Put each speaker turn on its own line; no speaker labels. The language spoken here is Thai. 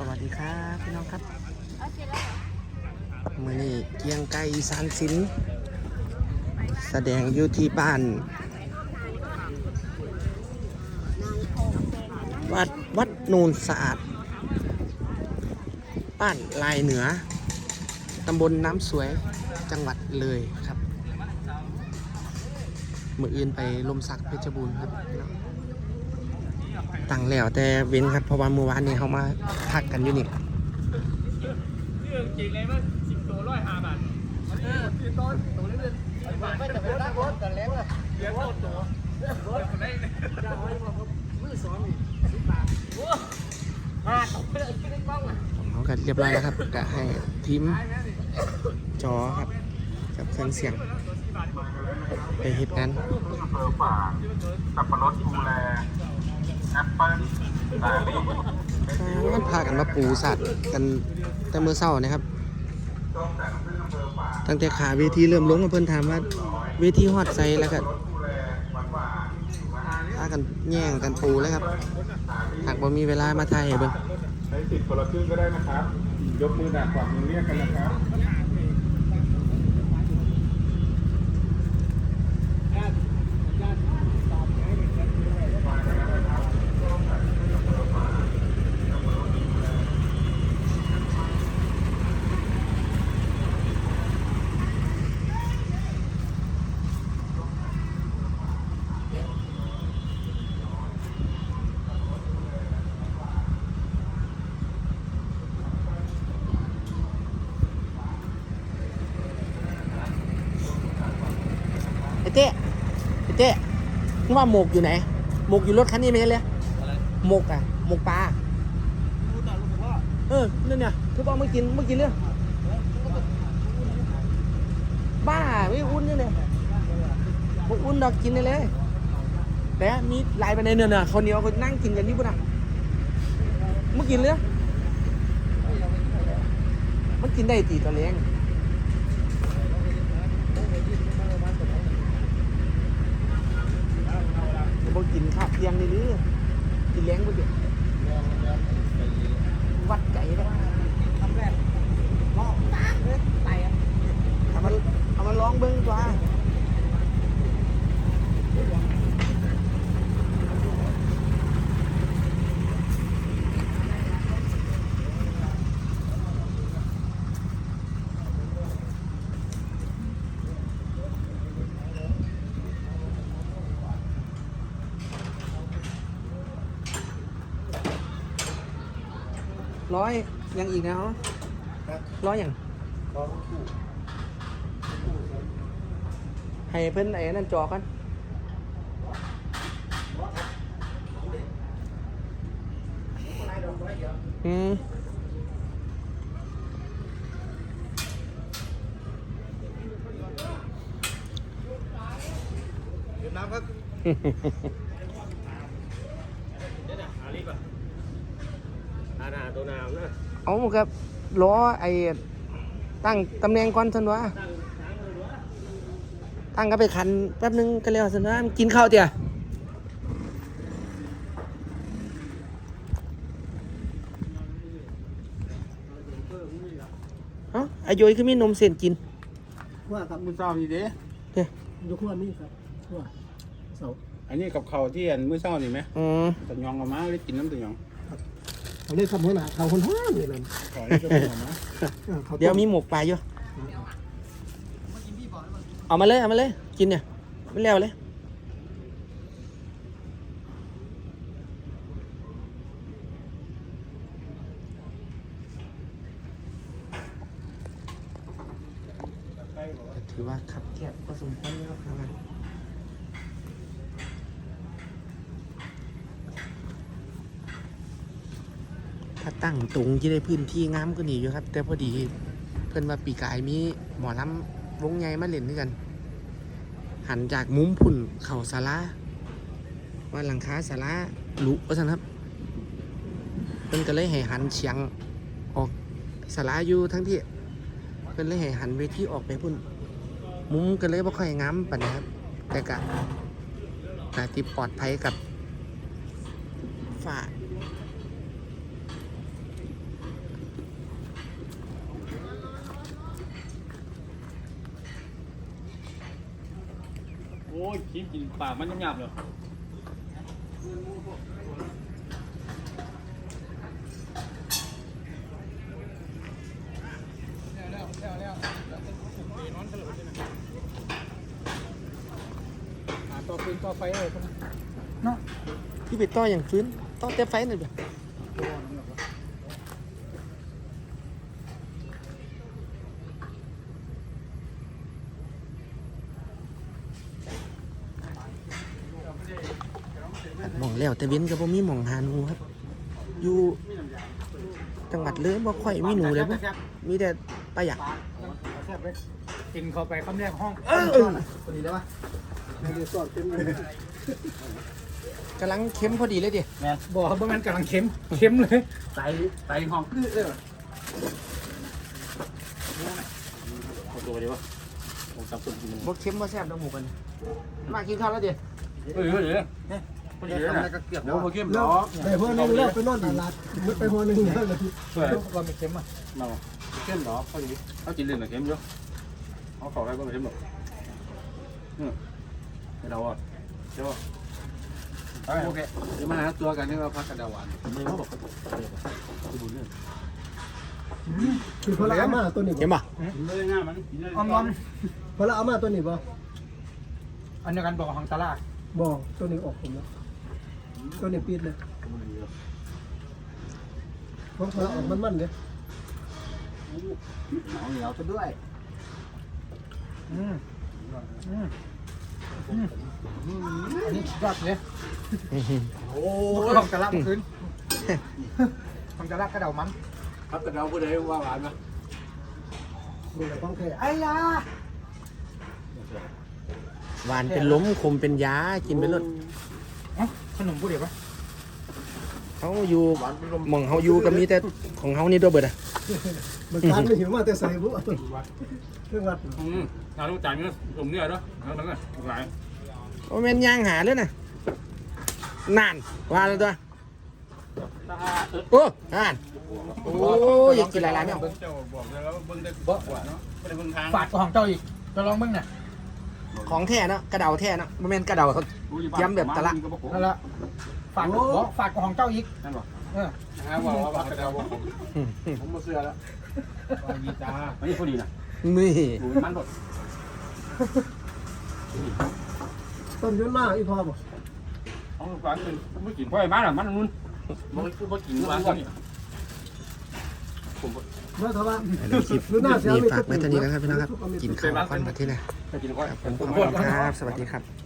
สวัสดีครับพี่น้องครับมือนี้เกียงไก่อีสานศิลป์แสดงอยู่ที่บ้าน วัดวัดนูนสะอาด บ้านลายเหนือ ตำบลน้ำสวยจังหวัดเลยครับ มืออื่นไปลมสักเพชรบูรณ์ครับพี่น้อง ตั้งแล้ว แต่เว้นครับเพราะว่าเมื่อวานนี้เขามาพักกันอยู่นี่
เรื่องจริงเลยมั้งสิบตัวร้อยห้าบาทมันเออสิบตัวตัวเล็กๆบาทไม่จะเป็นรักรถกันแล้วเลี้ยรถตัวรถคนได้จะเอาไว้บอกมือสองสิบบาทโอ้มาตกไปเลยขึ้นกล้องอะ
เขากันเรียบร้อยแล้วครับก็ให้ทีมจอครับกับเครื่องเสียงไปเหตุการณ์
เฟอร์ป่าสับปะรดดูแล แอปเปิ้ลสาลี
มันพากันมาปูสัตว์กันแต่เมื่อเช้านะครับ ตั้งแต่ขาเวทีเริ่มลงเพิ่นถามว่าเวทีฮอดใสแล้วก็พากันแย่งกันปูแล้วครับ หากบ่มีเวลามาถ่ายเบิ่ง
ใช้สิทธิ์คนละครึ่งก็ได้นะครับ ยกมือดักกวักมือเรียกกันนะครับ
เต้ไอ้เต้มึงว่าหมกอยู่ไหน หมกอยู่รถคันนี้ไม่ใช่เลยหมกอะ หมกปลาเออนั่นเนี่ยคือบอกไม่กินไม่กินเรื่องบ้าไม่อุ่นยังไงบอุ่นดอกกินได้เลยแต่มีลายไปในเนื้อเน่ะเขาเหนียวเขานั่งกินกันนี่ปุ่นอะไม่กินเลยมันกินได้ตีตัวเลี้ยง บ่ กินข้าวเที่ยงนี่หรือกินเลี้ยงบ่เดี๋ยววัดใจเลยทำแรกลองไปอะเอามาเอามาลองเบิ่งตัว ร้อยยังอีกนะฮะร้อยอย่างให้เพิ่นไอ้นั่นจอกันอืม
ดื่มน้ำครับอาณาตัวน้ำนะ
เอาครับล้อไอ้ตั้งตำแหน่งก่อนสันวะตั้งก็ไปขันแป๊บนึงก็แล้วสันวะกินข้าวเตี่ยเอ้าอายุยคือมีนมเส้นกิน
ว่าครับ
มือเศร้านี่เด้
เด้
ยกขั้วนี่ครับขั้วเสา
อันนี้กับเขาวที่อันมือเศร้านี่ไหม
อืม
ตะยองเอามาได้กินน้ำตะยอง
เขาเรียกคำหัวหน้าเขาคนห้ามเลยนะ
ขอให้เจ้าของนะ
ออขา
เดี๋ยวมีหมกปลาอยู่ เอามาเลยเอามาเลย กินเนี่ยไม่แล้วเลย ถือว่าขับเทียบก็สมควรแล้วครับ ถ้าตั้งตรงที่ได้พื้นที่งามก็นีอยู่ครับ แต่พอดีเพิ่อนว่าปีกายมีหมอลำวงใหญ่มาเล่นด้วยกัน หันจากมุมพุ่นเข่าสาราว่าหลังคาสาราหลุว่าสันครับเพิ่นก็เลยให้หันเฉียงออกสาราอยู่ทั้งที่เพิ่นเลยให้หันเวทีออกไปพุ่น มุมก็เลยบ่ค่อยงามปานนะครับ แต่กะนาที่ปลอดภัยกับฝ้า
อ้ยกินกินปากมันหยาบเลย
ต่อฟืนต่อไฟเลย
พี่ไปต่ออย่างฟื้นต่อแต่ไฟหน่อยเดียวหม่อง แล้ว แต่เว้นก็บ่มีหม่องหาหนูครับ อยู่จังหวัดเลยบ่ค่อยมีหนูเลยบ่มีแต่ปลาหยัก
กินเข้าไปคำแรกห้อง
เออ
พอดีได้ปะในรีสอร์ทเต็มเลย
กำลังเค็มพอดีเลยดิ
บอกว่ามันกำลังเค็มเค็มเลยใส่ใส่ห้องคือเลยตัวไปดีวะผมสับสนกิน
บ่เค็มบ่แซ่บดอกหมูกันมากินข้าวแล้วดิ
เฮ้ยเฮ้ย เฮ้ยพอดีเลยนะเกือบโอ้โหเค็ม
แล้
เนาะ
วไปหัวหนึงแล้วไปนอนตลาดมุดไปหัวหนึงแล้วเลย
ช่วยก็ไม่เค็มอะมาเค็มเนาะพอดีเขากินเล่นแต่เค็มเยอะเขาขออะไรก็ไม่เค็มหรอกนี่ไม่เราอะเจ้าโอเค
จะมาหาตัวกันที่ว่าพักกันดาวัน
ไม่เขาบอกดูบุญเนี่ย
คือพอละอามาตัวนี้
เค็ม
บ่
บ่
เลยง่ายมันกินเลย
อมอม
พอละอามาตัวนี้บ่
อันเดียวกันบอกของตลาด
บ่ตัวนี้ออกผมแล้ว ตัวนี้ปิดเลยเพราะพอละออกมันๆเลย
หนาวเหนียวซะด้วย
อืมอืมอืมอันนี้ยอดเลย
โอ้
ของตลาดเมื่อคืนของตลาดกระเดามัน
พักกันดาวผู้ใดว่าหวานไหม
นี่แหละของแท้
ไอ้ยา
หวานเป็นล้มคมเป็นยากินไปเลย
เอ้าขนมผู้เดียวปะ
เขาอยู่หม่องเขาอยู่ก็มีแต่ของเขานี่ตัวเบิดอะ
มันการไม่หิวมาแต่ใส่บุเครื่องวัด
อืมเราต้องจ่ายเงินผมเนี่ยด้วยแล้วนั่นไงหลาย
โอ้แม่นย่างหาเลยน่ะนานว่าแล้วตัวโอ้นานโอ้ยอยากกินหลายๆไม่เอา
เจ้าบอกแล้วเบิ้งได้บ่กว่าเนาะไม่ได้เบิ้งทาง
ฝาดของเจ้าอีกจะลองเบ้างน่ะ
ของแท้เนาะกระเดาแท้เนาะบ่แม่นกระเดาเขาย้ำแบบตะละ
นั่นละฝาดบอกฝาดของเจ้าอีก
นั่นบอก
เออ
นะว่าว่าพักกันดาวผมผมมาเสื้อแล้ว
ดีจ้าอันนี้พอดีนะ
นี่
ดูมันหมด
ต้นยุ่นมาอีพอบ่
เอาฝานเป็นไม่กินพ่อยมาหรอมันนุ่นมันคือไม่กินมาตอนนี้
เมื่ อทว่า
อันนี้คลิปนี้ฝากไว้เท่านี้กันครับพี่น้องครับ กินข้าวก่อนมาที่ไหน
ไปกินก้อย
ครับผมขอบคุณครับ สวัสดีครับ